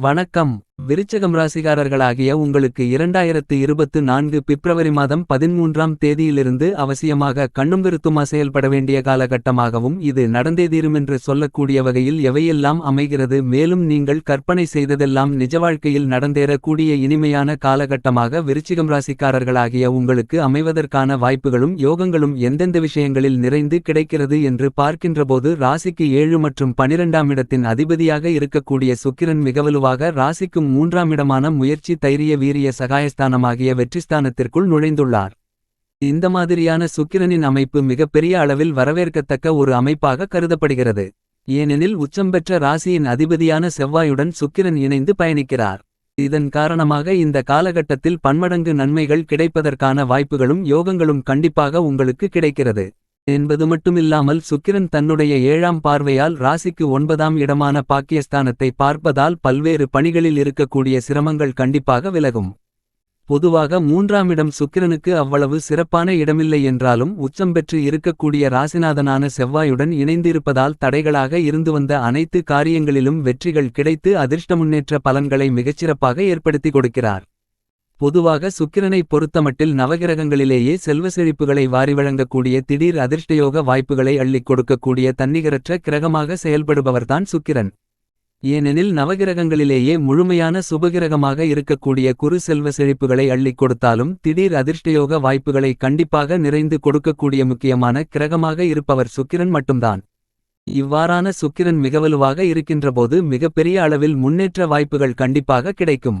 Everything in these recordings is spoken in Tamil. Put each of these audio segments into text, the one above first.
வணக்கம். விருச்சகம் ராசிகாரர்களாகிய உங்களுக்கு இரண்டாயிரத்து இருபத்து நான்கு பிப்ரவரி மாதம் பதிமூன்றாம் தேதியிலிருந்து அவசியமாக கண்ணும் விருத்துமா செயல்பட வேண்டிய காலகட்டமாகவும் இது நடந்தே தீருமென்று சொல்லக்கூடிய வகையில் எவையெல்லாம் அமைகிறது மேலும் நீங்கள் கற்பனை செய்ததெல்லாம் நிஜ வாழ்க்கையில் நடந்தேறக்கூடிய இனிமையான காலகட்டமாக விருச்சிகம் ராசிக்காரர்களாகிய உங்களுக்கு அமைவதற்கான வாய்ப்புகளும் யோகங்களும் எந்தெந்த விஷயங்களில் நிறைந்து கிடைக்கிறது என்று பார்க்கின்றபோது ராசிக்கு ஏழு மற்றும் பனிரெண்டாம் இடத்தின் அதிபதியாக இருக்கக்கூடிய சுக்கிரன் மிகவலுவாக ராசிக்கும் மூன்றாம் இடமான முயற்சி தைரிய வீரிய சகாயஸ்தானமாகிய வெற்றிஸ்தானத்திற்குள் நுழைந்துள்ளார். இந்த மாதிரியான சுக்கிரனின் அமைப்பு மிகப்பெரிய அளவில் வரவேற்கத்தக்க ஒரு அமைப்பாக கருதப்படுகிறது. ஏனெனில் உச்சம் பெற்ற ராசியின் அதிபதியான செவ்வாயுடன் சுக்கிரன் இணைந்து பயணிக்கிறார். இதன் காரணமாக இந்த காலகட்டத்தில் பன்மடங்கு நன்மைகள் கிடைப்பதற்கான வாய்ப்புகளும் யோகங்களும் கண்டிப்பாக உங்களுக்கு கிடைக்கிறது. என்பது மட்டுமில்லாமல் சுக்கிரன் தன்னுடைய ஏழாம் பார்வையால் ராசிக்கு ஒன்பதாம் இடமான பாக்கியஸ்தானத்தை பார்ப்பதால் பல்வேறு பணிகளில் இருக்கக்கூடிய சிரமங்கள் கண்டிப்பாக விலகும். பொதுவாக மூன்றாம் இடம் சுக்கிரனுக்கு அவ்வளவு சிறப்பான இடமில்லை என்றாலும் உச்சம் பெற்று இருக்கக்கூடிய ராசிநாதனான செவ்வாயுடன் இணைந்திருப்பதால் தடைகளாக இருந்து வந்த அனைத்து காரியங்களிலும் வெற்றிகள் கிடைத்து அதிர்ஷ்ட முன்னேற்ற பலன்களை மிகச்சிறப்பாக ஏற்படுத்தி கொடுக்கிறார். பொதுவாக சுக்கிரனை பொறுத்தமட்டில் நவகிரகங்களிலேயே செல்வ செழிப்புகளை வாரி வழங்கக்கூடிய திடீர் அதிர்ஷ்டயோக வாய்ப்புகளை அள்ளிக் கொடுக்கக்கூடிய தன்னிகரற்ற கிரகமாக செயல்படுபவர்தான் சுக்கிரன். ஏனெனில் நவகிரகங்களிலேயே முழுமையான சுபகிரகமாக இருக்கக்கூடிய குறு செல்வ செழிப்புகளை அள்ளிக் கொடுத்தாலும் திடீர் அதிர்ஷ்டயோக வாய்ப்புகளை கண்டிப்பாக நிறைந்து கொடுக்கக்கூடிய முக்கியமான கிரகமாக இருப்பவர் சுக்கிரன் மட்டும்தான். இவ்வாறான சுக்கிரன் மிகவலுவாக இருக்கின்றபோது மிகப்பெரிய அளவில் முன்னேற்ற வாய்ப்புகள் கண்டிப்பாக கிடைக்கும்.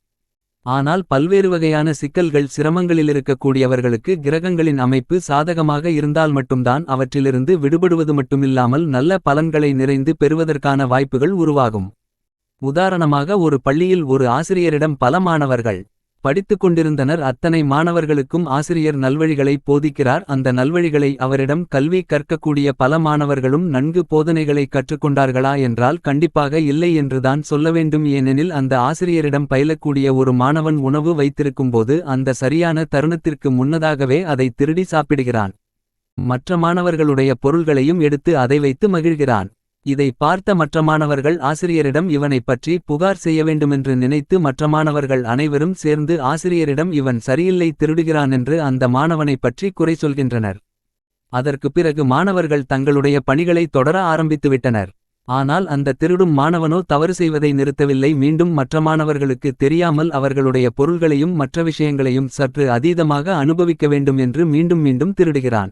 ஆனால் பல்வேறு வகையான சிக்கல்கள் சிரமங்களிலிருக்கக்கூடியவர்களுக்கு கிரகங்களின் அமைப்பு சாதகமாக இருந்தால் மட்டும்தான் அவற்றிலிருந்து விடுபடுவது மட்டுமில்லாமல் நல்ல பலன்களை நிறைந்து பெறுவதற்கான வாய்ப்புகள் உருவாகும். உதாரணமாக ஒரு பள்ளியில் ஒரு ஆசிரியரிடம் பல மாணவர்கள் படித்துக் கொண்டிருந்தனர் அத்தனை மாணவர்களுக்கும் ஆசிரியர் நல்வழிகளை போதிக்கிறார். அந்த நல்வழிகளை அவரிடம் கல்வி கற்கக்கூடிய பல மாணவர்களும் நன்கு போதனைகளை கற்றுக்கொண்டார்களா என்றால் கண்டிப்பாக இல்லை என்றுதான் சொல்ல வேண்டும். ஏனெனில் அந்த ஆசிரியரிடம் பயிலக்கூடிய ஒரு மாணவன் உணவு வைத்திருக்கும்போது அந்த சரியான தருணத்திற்கு முன்னதாகவே அதை திருடி சாப்பிடுகிறான். மற்ற மாணவர்களுடைய பொருள்களையும் எடுத்து அதை வைத்து மகிழ்கிறான். இதை பார்த்த மற்ற மாணவர்கள் ஆசிரியரிடம் இவனைப் பற்றி புகார் செய்ய வேண்டுமென்று நினைத்து மற்ற மாணவர்கள் அனைவரும் சேர்ந்து ஆசிரியரிடம் இவன் சரியில்லை திருடுகிறான் என்று அந்த மாணவனைப் பற்றி குறை சொல்கின்றனர். அதற்கு பிறகு மாணவர்கள் தங்களுடைய பணிகளை தொடர ஆரம்பித்துவிட்டனர். ஆனால் அந்த திருடும் மாணவனோ தவறு செய்வதை நிறுத்தவில்லை. மீண்டும் மற்ற மாணவர்களுக்கு தெரியாமல் அவர்களுடைய பொருள்களையும் மற்ற விஷயங்களையும் சற்று அதீதமாக அனுபவிக்க வேண்டும் என்று மீண்டும் மீண்டும் திருடுகிறான்.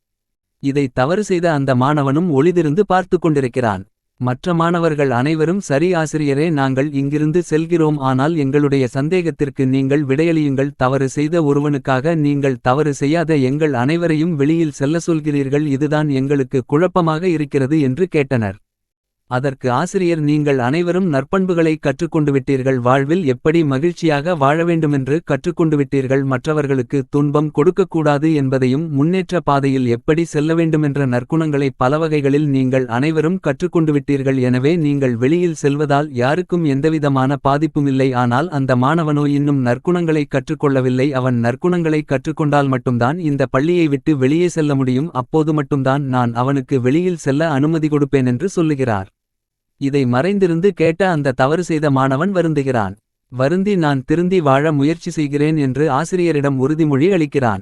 இதை தவறு செய்த அந்த மாணவனும் ஒளிதிருந்து பார்த்து கொண்டிருக்கிறான். மற்ற மாணவர்கள் அனைவரும் சரி ஆசிரியரே நாங்கள் இங்கிருந்து செல்கிறோம். ஆனால் எங்களுடைய சந்தேகத்திற்கு நீங்கள் விடையளியுங்கள். தவறு செய்த ஒருவனுக்காக நீங்கள் தவறு செய்யாத எங்கள் அனைவரையும் வெளியில் செல்ல சொல்கிறீர்கள். இதுதான் எங்களுக்கு குழப்பமாக இருக்கிறது என்று கேட்டனர். அதற்கு ஆசிரியர் நீங்கள் அனைவரும் நற்பண்புகளை கற்றுக்கொண்டு விட்டீர்கள் வாழ்வில் எப்படி மகிழ்ச்சியாக வாழ வேண்டுமென்று கற்றுக்கொண்டு விட்டீர்கள் மற்றவர்களுக்கு துன்பம் கொடுக்கக்கூடாது என்பதையும் முன்னேற்ற பாதையில் எப்படி செல்ல வேண்டுமென்ற நற்குணங்களை பலவகைகளில் நீங்கள் அனைவரும் கற்றுக்கொண்டு விட்டீர்கள் எனவே நீங்கள் வெளியில் செல்வதால் யாருக்கும் எந்தவிதமான பாதிப்புமில்லை ஆனால் அந்த மாணவனோ இன்னும் நற்குணங்களை கற்றுக்கொள்ளவில்லை. அவன் நற்குணங்களை கற்றுக்கொண்டால் மட்டும்தான் இந்த பள்ளியை விட்டு வெளியே செல்ல முடியும். அப்போது மட்டும்தான் நான் அவனுக்கு வெளியில் செல்ல அனுமதி கொடுப்பேன் என்று சொல்லுகிறார். இதை மறைந்திருந்து கேட்ட அந்த தவறு செய்த மாணவன் வருந்துகிறான். வருந்தி நான் திருந்தி வாழ முயற்சி செய்கிறேன் என்று ஆசிரியரிடம் உறுதிமொழி அளிக்கிறான்.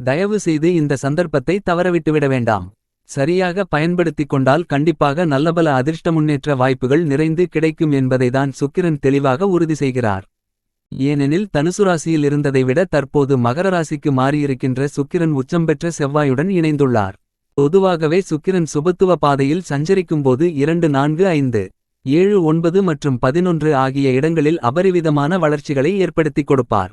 தயவு செய்து இந்த சந்தர்ப்பத்தை தவறவிட்டுவிட வேண்டாம். சரியாக பயன்படுத்திக் கொண்டால் கண்டிப்பாக நல்லபல அதிர்ஷ்ட முன்னேற்ற வாய்ப்புகள் நிறைந்து கிடைக்கும் என்பதைதான் சுக்கிரன் தெளிவாக உறுதி செய்கிறார். ஏனெனில் தனுசு ராசியில் இருந்ததை விட தற்போது மகர ராசிக்கு மாறியிருக்கின்ற சுக்கிரன் உச்சம் பெற்ற செவ்வாயுடன் இணைந்துள்ளார். பொதுவாகவே சுக்கிரன் சுபத்துவ பாதையில் சஞ்சரிக்கும்போது இரண்டு நான்கு ஐந்து ஏழு ஒன்பது மற்றும் பதினொன்று ஆகிய இடங்களில் அபரிவிதமான வளர்ச்சிகளை ஏற்படுத்திக் கொடுப்பார்.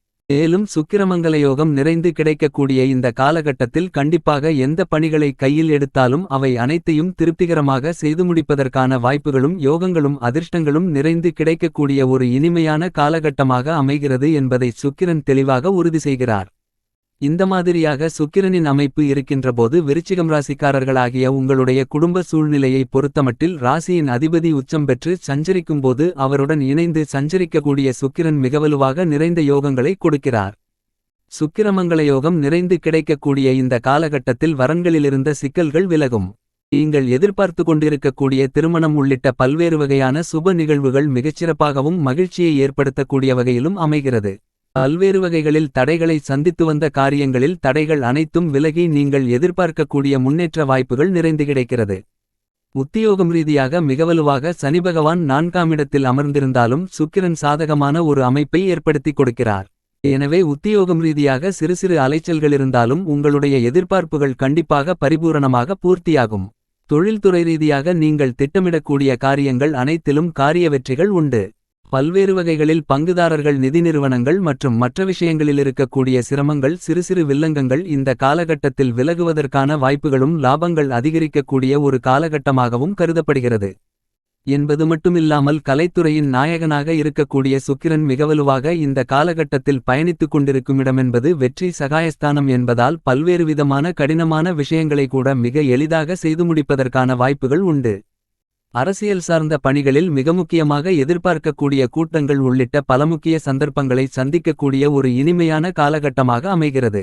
மேலும் சுக்கிரமங்கல யோகம் நிறைந்து கிடைக்கக்கூடிய இந்த காலகட்டத்தில் கண்டிப்பாக எந்த பணிகளை கையில் எடுத்தாலும் அவை அனைத்தையும் திருப்திகரமாக செய்து முடிப்பதற்கான வாய்ப்புகளும் யோகங்களும் அதிர்ஷ்டங்களும் நிறைந்து கிடைக்கக்கூடிய ஒரு இனிமையான காலகட்டமாக அமைகிறது என்பதை சுக்கிரன் தெளிவாக உறுதி செய்கிறார். இந்த மாதிரியாக சுக்கிரனின் அமைப்பு இருக்கின்றபோது விருச்சிகம் ராசிக்காரர்களாகிய உங்களுடைய குடும்ப சூழ்நிலையை பொறுத்தமட்டில் ராசியின் அதிபதி உச்சம் பெற்று சஞ்சரிக்கும்போது அவருடன் இணைந்து சஞ்சரிக்கக்கூடிய சுக்கிரன் மிகவலுவாக நிறைந்த யோகங்களை கொடுக்கிறார். சுக்கிரமங்கள யோகம் நிறைந்து கிடைக்கக்கூடிய இந்த காலகட்டத்தில் வரன்களிலிருந்த சிக்கல்கள் விலகும். நீங்கள் எதிர்பார்த்து கொண்டிருக்கக்கூடிய திருமணம் உள்ளிட்ட பல்வேறு வகையான சுப நிகழ்வுகள் மிகச்சிறப்பாகவும் மகிழ்ச்சியை ஏற்படுத்தக்கூடிய வகையிலும் அமைகிறது. பல்வேறு வகைகளில் தடைகளை சந்தித்து வந்த காரியங்களில் தடைகள் அனைத்தும் விலகி நீங்கள் எதிர்பார்க்கக்கூடிய முன்னேற்ற வாய்ப்புகள் நிறைந்து கிடைக்கிறது. உத்தியோகம் ரீதியாக மிகவலுவாக சனிபகவான் நான்காமிடத்தில் அமர்ந்திருந்தாலும் சுக்கிரன் சாதகமான ஒரு அமைப்பை ஏற்படுத்திக் கொடுக்கிறார். எனவே உத்தியோகம் ரீதியாக சிறு சிறு அலைச்சல்கள் இருந்தாலும் உங்களுடைய எதிர்பார்ப்புகள் கண்டிப்பாக பரிபூரணமாக பூர்த்தியாகும். தொழில்துறை ரீதியாக நீங்கள் திட்டமிடக்கூடிய காரியங்கள் அனைத்திலும் காரிய வெற்றிகள் உண்டு. பல்வேறு வகைகளில் பங்குதாரர்கள் நிதி நிறுவனங்கள் மற்றும் மற்ற விஷயங்களில் இருக்கக்கூடிய சிரமங்கள் சிறு சிறு வில்லங்கங்கள் இந்த காலகட்டத்தில் விலகுவதற்கான வாய்ப்புகளும் லாபங்கள் அதிகரிக்கக்கூடிய ஒரு காலகட்டமாகவும் கருதப்படுகிறது. என்பது மட்டுமில்லாமல் கலைத்துறையின் நாயகனாக இருக்கக்கூடிய சுக்கிரன் மிகவலுவாக இந்த காலகட்டத்தில் பயணித்துக் கொண்டிருக்கும் இடமென்பது வெற்றி சகாயஸ்தானம் என்பதால் பல்வேறு விதமான கடினமான விஷயங்களை கூட மிக எளிதாக செய்து முடிப்பதற்கான வாய்ப்புகள் உண்டு. அரசியல் சார்ந்த பணிகளில் மிக முக்கியமாக எதிர்பார்க்கக்கூடிய கூட்டங்கள் உள்ளிட்ட பல முக்கிய சந்தர்ப்பங்களை சந்திக்கக்கூடிய ஒரு இனிமையான காலகட்டமாக அமைகிறது.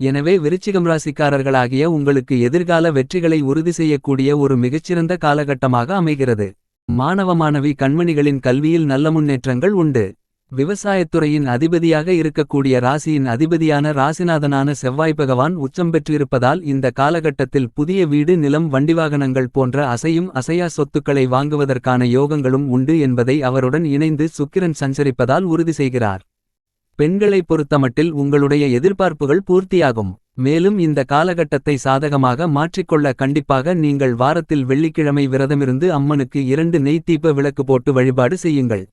எனவே விருச்சிகம் ராசிக்காரர்களாகிய உங்களுக்கு எதிர்கால வெற்றிகளை உறுதி செய்யக்கூடிய ஒரு மிகச்சிறந்த காலகட்டமாக அமைகிறது. மாணவ மாணவி கண்மணிகளின் கல்வியில் நல்ல முன்னேற்றங்கள் உண்டு. விவசாயத்துறையின் அதிபதியாக இருக்கக்கூடிய ராசியின் அதிபதியான ராசிநாதனான செவ்வாய் பகவான் உச்சம் பெற்றிருப்பதால் இந்த காலகட்டத்தில் புதிய வீடு நிலம் வண்டிவாகனங்கள் போன்ற அசையும் அசையா சொத்துக்களை வாங்குவதற்கான யோகங்களும் உண்டு என்பதை அவருடன் இணைந்து சுக்கிரன் சஞ்சரிப்பதால் உறுதி செய்கிறார். பெண்களை பொறுத்தமட்டில் உங்களுடைய எதிர்பார்ப்புகள் பூர்த்தியாகும். மேலும் இந்த காலகட்டத்தை சாதகமாக மாற்றிக்கொள்ள கண்டிப்பாக நீங்கள் வாரத்தில் வெள்ளிக்கிழமை விரதமிருந்து அம்மனுக்கு இரண்டு நெய் விளக்கு போட்டு வழிபாடு செய்யுங்கள்.